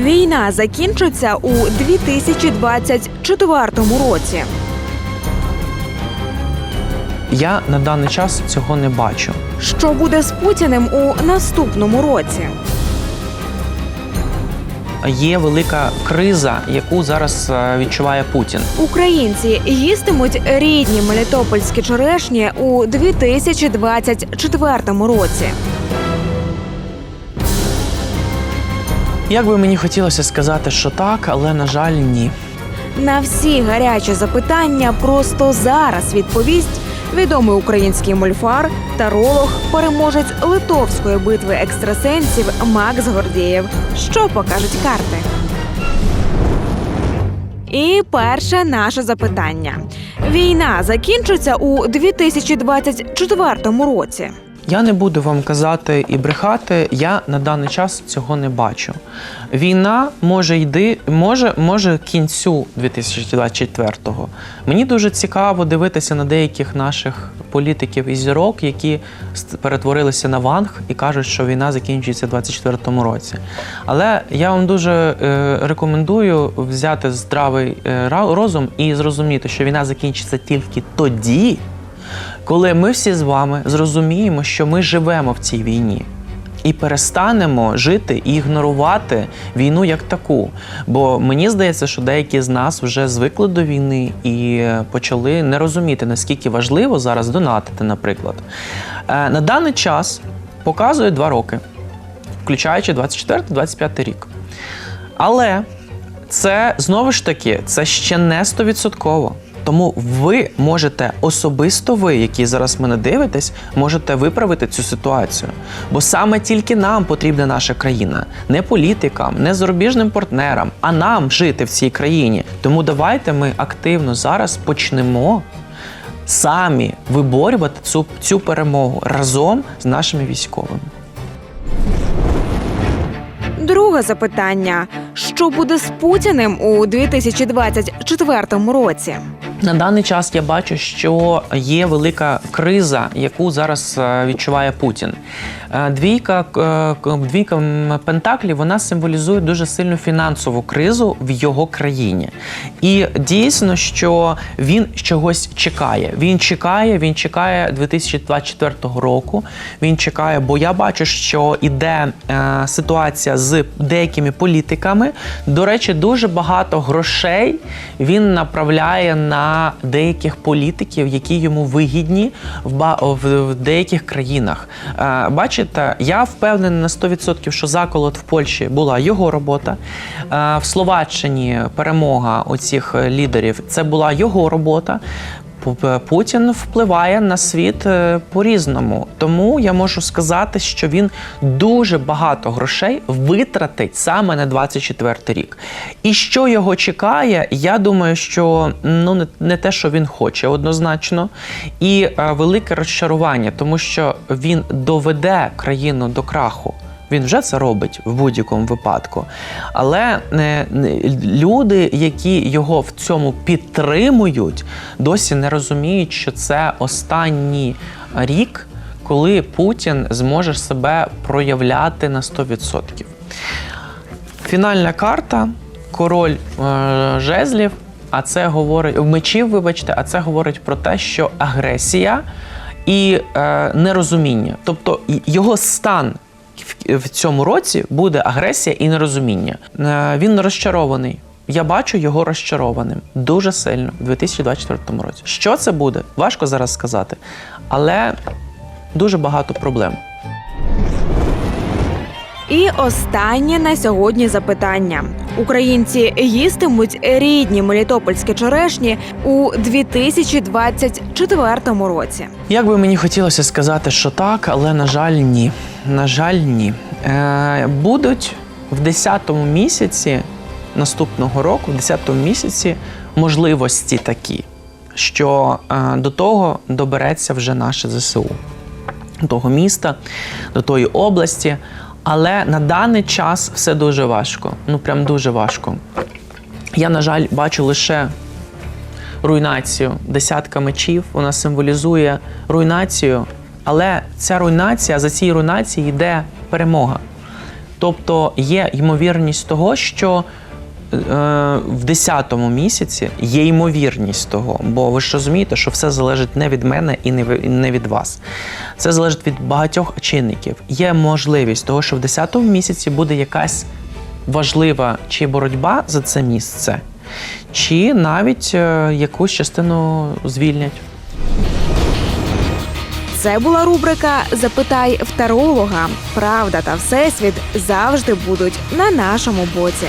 Війна закінчиться у 2024 році. Я на даний час цього не бачу. Що буде з Путіним у наступному році? Є велика криза, яку зараз е, відчуває Путін. Українці їстимуть рідні мелітопольські черешні у 2024 році. Як би мені хотілося сказати, що так, але на жаль, ні. На всі гарячі запитання просто зараз відповість відомий український мольфар, таролог, переможець литовської битви екстрасенсів Макс Гордієв. Що покажуть карти? І перше наше запитання: війна закінчиться у 2024 році. Я не буду вам казати і брехати. Я на даний час цього не бачу. Війна може йти, може, може кінцю 2024-го. Мені дуже цікаво дивитися на деяких наших політиків і зірок, які перетворилися на ванг і кажуть, що війна закінчується в 2024 році. Але я вам дуже е, рекомендую взяти здравий е, розум і зрозуміти, що війна закінчиться тільки тоді, коли ми всі з вами зрозуміємо, що ми живемо в цій війні. І перестанемо жити і ігнорувати війну як таку. Бо мені здається, що деякі з нас вже звикли до війни і почали не розуміти, наскільки важливо зараз донатити, наприклад. Е, На даний час показує два роки, включаючи 24-25 рік. Але це знову ж таки це ще не стовідсотково. Тому ви можете особисто ви, які зараз мене дивитесь, можете виправити цю ситуацію. Бо саме тільки нам потрібна наша країна, не політикам, не зарубіжним партнерам, а нам жити в цій країні. Тому давайте ми активно зараз почнемо самі виборювати цю, цю перемогу разом з нашими військовими. Друге запитання: що буде з Путіним у 2024 році? На даний час я бачу, що є велика криза, яку зараз е, відчуває Путін. Е, Двійка, е, двійка м, пентаклів вона символізує дуже сильну фінансову кризу в його країні. І дійсно, що він чогось чекає. Він чекає, він чекає 2024 року. Він чекає, бо я бачу, що іде ситуація з деякими політиками. До речі, дуже багато грошей він направляє на деяких політиків, які йому вигідні в, деяких країнах. Е, бачите, я впевнений на 100%, що заколот в Польщі була його робота. Е, в Словаччині перемога оцих лідерів це була його робота. П- Путін впливає на світ е, по-різному. Тому я можу сказати, що він дуже багато грошей витратить саме на 24 рік. І що його чекає, я думаю, що ну не, не те, що він хоче, однозначно, і е, велике розчарування, тому що він доведе країну до краху. Він вже це робить в будь-якому випадку. Але не- люди, які його в цьому підтримують, досі не розуміють, що це останній рік, коли Путін зможе себе проявляти на 100%. Фінальна карта король е, жезлів. А це говорить мечів, вибачте, а це говорить про те, що агресія і е, нерозуміння, тобто його стан в, цьому році буде агресія і нерозуміння. Е, він розчарований. Я бачу його розчарованим дуже сильно в 2024 році. Що це буде? Важко зараз сказати, але дуже багато проблем. І останнє на сьогодні запитання: українці їстимуть рідні мелітопольські черешні у 2024 році. Як би мені хотілося сказати, що так, але на жаль, ні. На жаль, ні. Е, будуть в 10-му місяці наступного року, в 10-му місяці, можливості такі, що е, до того добереться вже наше ЗСУ, до того міста, до тої області. Але на даний час все дуже важко. Ну прям дуже важко. Я, на жаль, бачу лише руйнацію. Десятка мечів вона символізує руйнацію, але ця руйнація за цією руйнацією йде перемога. Тобто є ймовірність того, що е, в 10-му місяці є ймовірність того, бо ви ж розумієте, що все залежить не від мене і не від вас. Це залежить від багатьох чинників. Є можливість того, що в 10-му місяці буде якась важлива чи боротьба за це місце, чи навіть е, якусь частину звільнять. Це була рубрика Запитай в таролога. Правда та всесвіт завжди будуть на нашому боці.